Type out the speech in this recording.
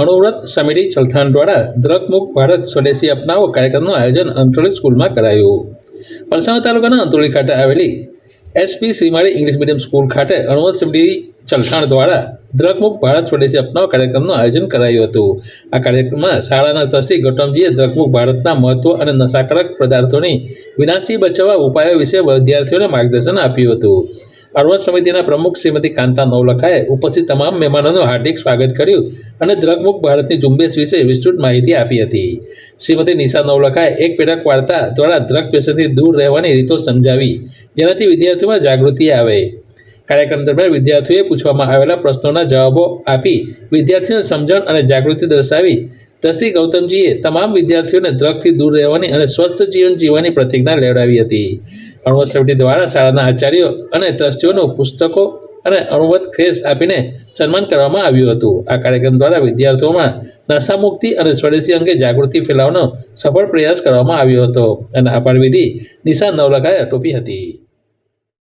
અણુવ્રત સમિતિ ચલથાણ દ્વારા દ્રકમુખ ભારત સ્વદેશી અપનાવો કાર્યક્રમનું આયોજન અંત્રોલી સ્કૂલમાં કરાયું. પલસાણા તાલુકાના અંત્રોલી ખાતે આવેલી SP Simali English medium school ખાતે અણુવ્રત સમિતિ ચલથાણ દ્વારા દ્રકમુખ ભારત સ્વદેશી અપનાવો કાર્યક્રમનું આયોજન કરાયું હતું. આ કાર્યક્રમમાં શાળાના ટ્રસ્ટી ગૌતમજીએ દ્રકમુખ ભારતના મહત્વ અને નશાકારક પદાર્થોની વિનાશથી બચાવવા ઉપાયો વિશે વિદ્યાર્થીઓને માર્ગદર્શન આપ્યું હતું. અરવત સમિતિના પ્રમુખ શ્રીમતી કાંતા નવલખાએ ઉપસ્થિત તમામ મહેમાનોનું હાર્દિક સ્વાગત કર્યું અને ડ્રગ ભારતની ઝુંબેશ વિશે વિસ્તૃત માહિતી આપી હતી. શ્રીમતી નિશા નવલખાએ એક પેટક વાર્તા દ્વારા ડ્રગ પેશથી દૂર રહેવાની રીતો સમજાવી, જેનાથી વિદ્યાર્થીઓમાં જાગૃતિ આવે. કાર્યક્રમ દરમિયાન વિદ્યાર્થીઓએ પૂછવામાં આવેલા પ્રશ્નોના જવાબો આપી વિદ્યાર્થીઓને સમજણ અને જાગૃતિ દર્શાવી ટ્રસ્ટી ગૌતમજીએ તમામ વિદ્યાર્થીઓને ડ્રગથી દૂર રહેવાની અને સ્વસ્થ જીવન જીવવાની પ્રતિજ્ઞા લેવડાવી હતી. અણુવત સમિતિ દ્વારા શાળાના આચાર્યો અને ટ્રસ્ટીઓનું પુસ્તકો અને અણુવત ખેસ આપીને સન્માન કરવામાં આવ્યું હતું. આ કાર્યક્રમ દ્વારા વિદ્યાર્થીઓમાં નશામુક્તિ અને સ્વદેશી અંગે જાગૃતિ ફેલાવવાનો સફળ પ્રયાસ કરવામાં આવ્યો હતો અને આ વિધિ નિશા નવલખાએ ટોપી હતી.